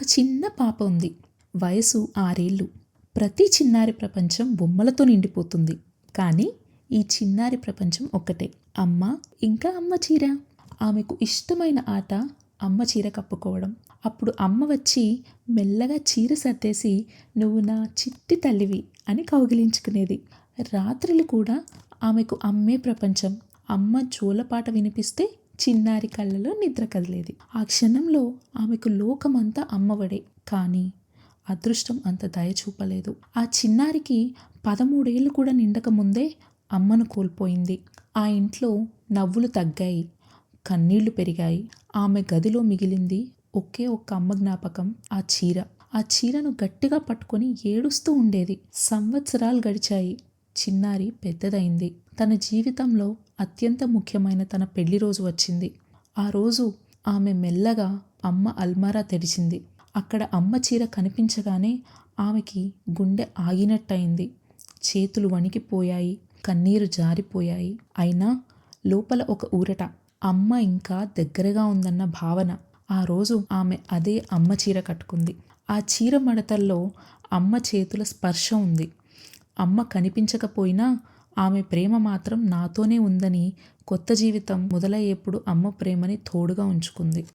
ఒక చిన్న పాప ఉంది. వయసు ఆరేళ్ళు. ప్రతి చిన్నారి ప్రపంచం బొమ్మలతో నిండిపోతుంది. కానీ ఈ చిన్నారి ప్రపంచం ఒక్కటే. అమ్మ ఇంకా అమ్మ చీర? ఆమెకు ఇష్టమైన ఆట అమ్మ చీర కప్పుకోవడం. అప్పుడు అమ్మ వచ్చి మెల్లగా చీర సర్దేసి నువ్వు నా చిట్టి తల్లివి అని కౌగిలించుకునేది. రాత్రులు కూడా ఆమెకు అమ్మే ప్రపంచం. అమ్మ జోలపాట వినిపిస్తే చిన్నారి కళ్ళలో నిద్ర కదిలేది. ఆ క్షణంలో ఆమెకు లోకమంతా అమ్మవడే కానీ అదృష్టం అంత దయ చూపలేదు. ఆ చిన్నారికి పదమూడేళ్ళు కూడా నిండక ముందే అమ్మను కోల్పోయింది. ఆ ఇంట్లో నవ్వులు తగ్గాయి. కన్నీళ్ళు పెరిగాయి. ఆమె గదిలో మిగిలింది ఒకే ఒక్క అమ్మ జ్ఞాపకం ఆ చీర. ఆ చీరను గట్టిగా పట్టుకొని ఏడుస్తూ ఉండేది. సంవత్సరాలు గడిచాయి. చిన్నారి పెద్దదైంది. తన జీవితంలో అత్యంత ముఖ్యమైన తన పెళ్ళి రోజు వచ్చింది. ఆ రోజు ఆమె మెల్లగా అమ్మ అల్మారా తెరిచింది. అక్కడ అమ్మ చీర కనిపించగానే ఆమెకి గుండె ఆగినట్టయింది. చేతులు వణికిపోయాయి కన్నీరు జారిపోయాయి. అయినా లోపల ఒక ఊరట. అమ్మ ఇంకా దగ్గరగా ఉందన్న భావన. ఆ రోజు ఆమె అదే అమ్మ చీర కట్టుకుంది. ఆ చీర మడతల్లో అమ్మ చేతుల స్పర్శ ఉంది. అమ్మ కనిపించకపోయినా ఆమె ప్రేమ మాత్రం నాతోనే ఉందని కొత్త జీవితం మొదలయ్యేప్పుడు అమ్మ ప్రేమని తోడుగా ఉంచుకుంది.